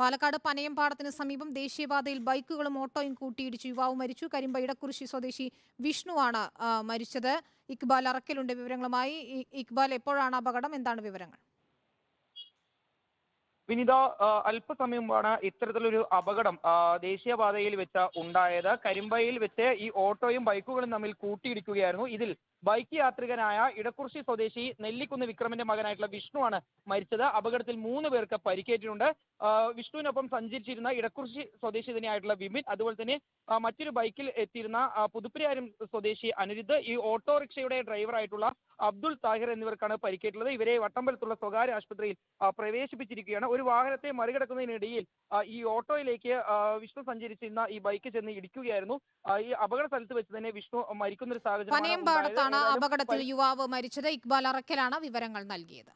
പാലക്കാട് പനയംപാടത്തിന് സമീപം ദേശീയപാതയിൽ ബൈക്കുകളും ഓട്ടോയും കൂട്ടിയിടിച്ചു യുവാവ് മരിച്ചു. കരിമ്പ ഇടക്കുറിശി സ്വദേശി വിഷ്ണുവാണ് മരിച്ചത്. ഇക്ബാൽ അറക്കലുണ്ട് വിവരങ്ങളുമായി. ഇക്ബാൽ എപ്പോഴാണ് അപകടം? എന്താണ് വിവരങ്ങൾ? വിനിത അല്പസമയം ഇത്തരത്തിലൊരു അപകടം ദേശീയപാതയിൽ വെച്ച് ഉണ്ടായത്. കരിമ്പയിൽ വെച്ച് ഈ ഓട്ടോയും ബൈക്കുകളും തമ്മിൽ കൂട്ടിയിടിക്കുകയായിരുന്നു. ഇതിൽ ബൈക്ക് യാത്രികനായ ഇടക്കുറിശി സ്വദേശി നെല്ലിക്കുന്ന് വിക്രമിന്റെ മകനായിട്ടുള്ള വിഷ്ണുവാണ് മരിച്ചത്. അപകടത്തിൽ മൂന്ന് പേർക്ക് പരിക്കേറ്റിട്ടുണ്ട്. വിഷ്ണുവിനൊപ്പം സഞ്ചരിച്ചിരുന്ന ഇടക്കുറിശി സ്വദേശി തന്നെയായിട്ടുള്ള വിമിൻ അതുപോലെ തന്നെ മറ്റൊരു ബൈക്കിൽ എത്തിയിരുന്ന ആ, പുതുപ്പരിയാരം സ്വദേശി അനിരുദ്ധ് ഈ ഓട്ടോറിക്ഷയുടെ ഡ്രൈവറായിട്ടുള്ള അബ്ദുൾ താഹിർ എന്നിവർക്കാണ് പരിക്കേറ്റുള്ളത്. ഇവരെ വട്ടമ്പലത്തുള്ള സ്വകാര്യ ആശുപത്രിയിൽ പ്രവേശിപ്പിച്ചിരിക്കുകയാണ്. ഒരു വാഹനത്തെ മറികടക്കുന്നതിനിടയിൽ ഈ ഓട്ടോയിലേക്ക് വിഷ്ണു സഞ്ചരിച്ചിരുന്ന ഈ ബൈക്ക് ചെന്ന് ഇടിക്കുകയായിരുന്നു. ഈ അപകട സ്ഥലത്ത് വെച്ച് തന്നെ വിഷ്ണു മരിക്കുന്ന ഒരു സാഹചര്യം പനയമ്പാടത്താണ് അപകടത്തിൽ യുവാവ് മരിച്ചത്. ഇക്ബാൽ അറക്കലാണ് വിവരങ്ങൾ നൽകിയത്.